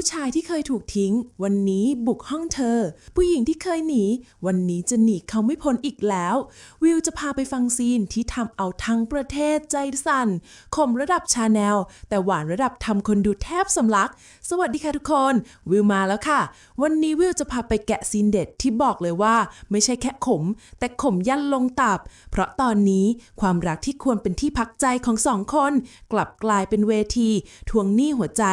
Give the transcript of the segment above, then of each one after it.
ผู้ชายที่เคยถูกทิ้ง วันนี้บุกห้องเธอ ผู้หญิงที่เคยหนี วันนี้จะหนีเขาไม่พ้นอีกแล้ว วิวจะพาไปฟังซีนที่ทำเอาทั้งประเทศใจสั่นข่มระดับชาแนล แต่หวานระดับทำคนดูแทบสำลัก สวัสดีค่ะทุกคน วิวมาแล้วค่ะ วันนี้วิวจะพาไปแกะซีนเด็ดที่บอกเลยว่า ไม่ใช่แค่ขม แต่ขมยันลงตับ เพราะตอนนี้ความรักที่ควรเป็นที่พักใจของสองคน กลับกลายเป็นเวทีทวงหนี้หัวใจ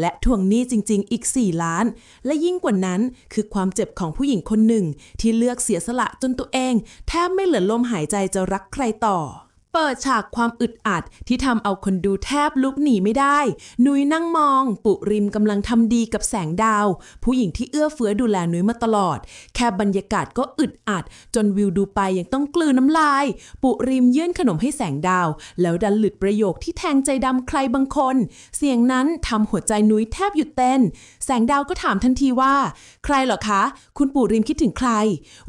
และทวงหนี้จริงๆอีก 4 ล้าน และยิ่งกว่านั้นคือความเจ็บของผู้หญิงคนหนึ่ง ที่เลือกเสียสละจนตัวเอง แทบไม่เหลือลมหายใจจะรักใครต่อ เปิดฉากความอึดอัดที่ทำเอาคนดูแทบลุกหนีไม่ได้ นุ้ยนั่งมอง ปุริมกำลังทำดีกับแสงดาว ผู้หญิงที่เอื้อเฟื้อดูแลนุ้ยมาตลอด แค่บรรยากาศก็อึดอัด จนวิวดูไปยังต้องกลืนน้ำลาย ปุริมยื่นขนมให้แสงดาว แล้วดันหลุดประโยคที่แทงใจดำใครบางคน เสียงนั้นทำหัวใจนุ้ยแทบหยุดเต้น แสงดาวก็ถามทันทีว่า ใครเหรอคะ คุณปูริมคิดถึงใคร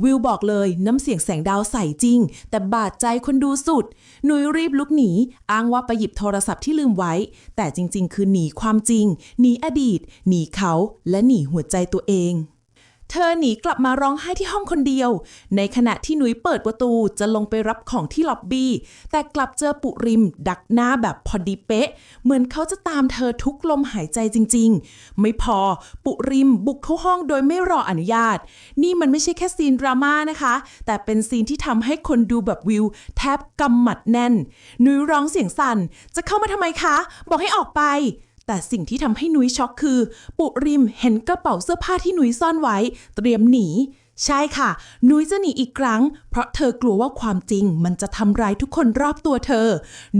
วิวบอกเลยน้ำเสียงแสงดาวใส่จริง แต่บาดใจคนดูสุดหนุยรีบลุกหนี อ้างว่าไปหยิบโทรศัพท์ที่ลืมไว้ แต่จริงๆ คือหนีความจริง หนีอดีต หนีเขา และหนีหัวใจตัวเอง เธอหนีกลับมาร้องไห้ที่ห้องคนเดียว ในขณะที่หนุยเปิดประตูจะลงไปรับของที่ล็อบบี้ แต่กลับเจอปุริม ดักหน้าแบบพอดีเป๊ะ เหมือนเขาจะตามเธอทุกลมหายใจจริง ๆ ไม่พอปุริมบุกเข้าห้องโดยไม่รออนุญาต นี่มันไม่ใช่แค่ซีนดราม่านะคะ แต่เป็นซีนที่ทำให้คนดูแบบวิว แทบกำหมัดแน่นหนุยร้องเสียงสั่น จะเข้ามาทำไมคะ บอกให้ออกไป แต่สิ่งที่ทำให้นุ้ยช็อกคือ ปุริมเห็นกระเป๋าเสื้อผ้าที่นุ้ยซ่อนไว้ เตรียมหนี ใช่ค่ะ นุ้ยจะหนีอีกครั้ง เพราะเธอกลัวว่าความจริงมันจะทำร้ายทุกคนรอบตัวเธอ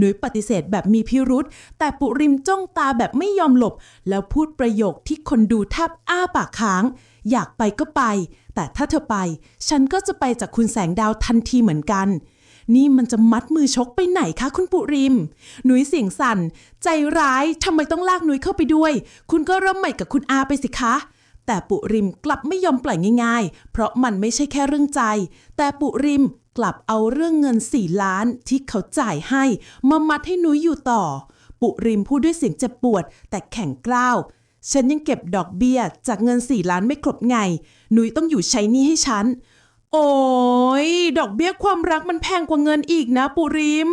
นุ้ยปฏิเสธแบบมีพิรุษ แต่ปุริมจ้องตาแบบไม่ยอมหลบ แล้วพูดประโยคที่คนดูแทบอ้าปากค้าง อยากไปก็ไป แต่ถ้าเธอไป ฉันก็จะไปจากคุณแสงดาวทันทีเหมือนกัน นี่มันจะมัดมือชกไปไหนคะคุณปุริม หนุยเสียงสั่น ใจร้ายทำไมต้องลากหนุยเข้าไปด้วย คุณก็เริ่มใหม่กับคุณอาไปสิคะ แต่ปุริมกลับไม่ยอมปล่อยง่าย ๆ เพราะมันไม่ใช่แค่เรื่องใจ แต่ปุริมกลับเอาเรื่องเงินสี่ล้านที่เขาจ่ายให้ มามัดให้หนุยอยู่ต่อ ปุริมพูดด้วยเสียงเจ็บปวด แต่แข็งกร้าวฉันยังเก็บดอกเบี้ยจากเงินสี่ล้านไม่ครบไง หนุยต้องอยู่ใช้หนี้ให้ฉัน โอ้ยดอกเบี้ยความรักมันแพงกว่าเงินอีกนะปุริม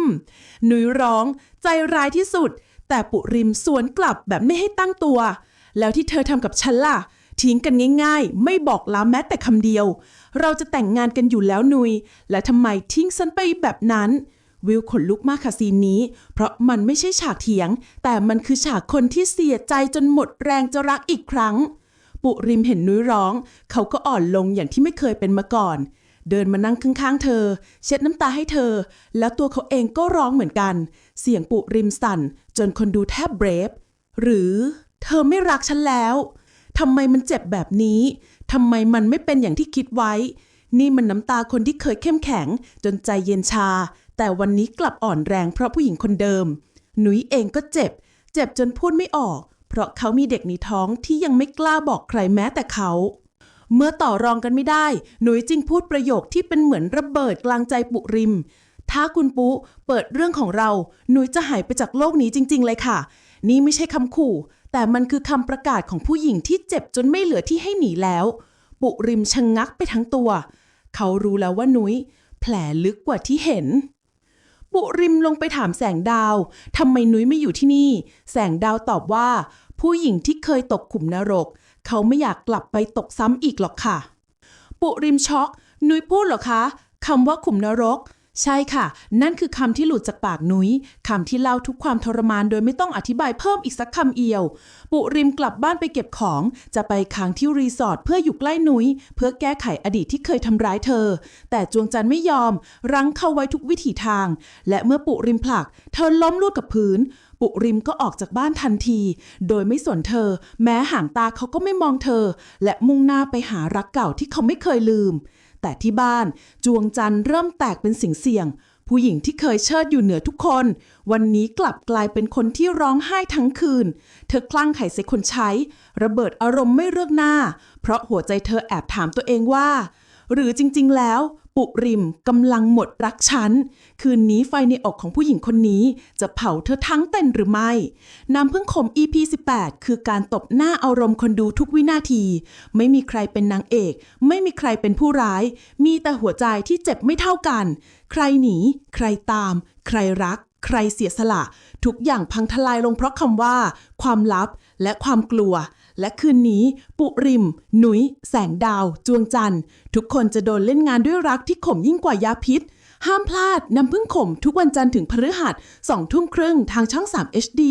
หนุยร้องใจร้ายที่สุด แต่ปุริมสวนกลับแบบไม่ให้ตั้งตัว แล้วที่เธอทำกับฉันล่ะ ทิ้งกันง่ายๆ ไม่บอกลาแม้แต่คำเดียว เราจะแต่งงานกันอยู่แล้วหนุย และทำไมทิ้งฉันไปแบบนั้น วิวขนลุกมากค่ะซีนนี้ เพราะมันไม่ใช่ฉากเถียง แต่มันคือฉากคนที่เสียใจจนหมดแรงจะรักอีกครั้ง ปุริมเห็นนุ้ยร้อง เขาก็อ่อนลงอย่างที่ไม่เคยเป็นมาก่อน เดินมานั่งข้างๆเธอ เช็ดน้ำตาให้เธอ แล้วตัวเขาเองก็ร้องเหมือนกัน เสียงปุริมสั่น จนคนดูแทบเบรฟหรือ เธอไม่รักฉันแล้วทำไมมันเจ็บแบบนี้ทำไมมันไม่เป็นอย่างที่คิดไว้ นี่มันน้ำตาคนที่เคยเข้มแข็ง จนใจเย็นชา แต่วันนี้กลับอ่อนแรงเพราะผู้หญิงคนเดิม หนุยเองก็เจ็บ เจ็บจนพูดไม่ออก เพราะเขามีเด็กในท้องที่ยังไม่กล้าบอกใครแม้แต่เขา เมื่อต่อรองกันไม่ได้ หนุยจึงพูดประโยคที่เป็นเหมือนระเบิดกลางใจปุริม ถ้าคุณปุเปิดเรื่องของเรา หนุยจะหายไปจากโลกนี้จริง ๆ เลยค่ะ นี่ไม่ใช่คำขู่ แต่มันคือคำประกาศของผู้หญิงที่เจ็บจนไม่เหลือที่ให้หนีแล้ว ปุริมชะงงักไปทั้งตัว เขารู้แล้วว่านุยแผลลึกกว่าที่เห็น ปุริมลงไปถามแสงดาวทำไมนุ้ยไม่อยู่ที่นี่ แสงดาวตอบว่า ผู้หญิงที่เคยตกขุมนรก เขาไม่อยากกลับไปตกซ้ำอีกหรอกค่ะ ปุริมช็อก นุ้ยพูดเหรอคะคำว่าขุมนรก ใช่ค่ะ นั่นคือคำที่หลุดจากปากนุ้ยคำที่เล่าทุกความทรมานโดยไม่ต้องอธิบายเพิ่มอีกสักคำเอียว ปุริมกลับบ้านไปเก็บของ จะไปค้างที่รีสอร์ทเพื่ออยู่ใกล้นุ้ย เพื่อแก้ไขอดีตที่เคยทำร้ายเธอ แต่จวงจันไม่ยอม รั้งเข้าไว้ทุกวิถีทาง และเมื่อปุริมผลัก เธอล้มลูดกับพื้น ปุริมก็ออกจากบ้านทันที โดยไม่สนเธอ แม้ห่างตาเขาก็ไม่มองเธอ และมุ่งหน้าไปหารักเก่าที่เขาไม่เคยลืม แต่ที่บ้านจวงจันทร์เริ่มแตกเป็นสิ่งเสี่ยง ผู้หญิงที่เคยเชิดอยู่เหนือทุกคน วันนี้กลับกลายเป็นคนที่ร้องไห้ทั้งคืน เธอคลั่งไขใส่คนใช้ ระเบิดอารมณ์ไม่เลือกหน้า เพราะหัวใจเธอแอบถามตัวเองว่า หรือจริง ๆ แล้ว ปุริมกำลังหมดรักฉัน คืนนี้ไฟในอกของผู้หญิงคนนี้ จะเผาเธอทั้งเป็นหรือไม่ น้ำพึ่งขม EP 18 คือการตบหน้าอารมณ์คนดูทุกวินาที ไม่มีใครเป็นนางเอก ไม่มีใครเป็นผู้ร้าย มีแต่หัวใจที่เจ็บไม่เท่ากัน ใครหนี ใครตาม ใครรัก ใครเสียสละ ทุกอย่างพังทลายลงเพราะคำว่า ความลับและความกลัว และคืนนี้ ปุริม หนุย แสงดาว จวงจันทร์ทุกคนจะโดนเล่นงานด้วยรักที่ขมยิ่งกว่ายาพิษ ห้ามพลาดน้ำพึ่งขม ทุกวันจันทร์ถึงพฤหัสสองทุ่มครึ่งทางช่อง 3 HD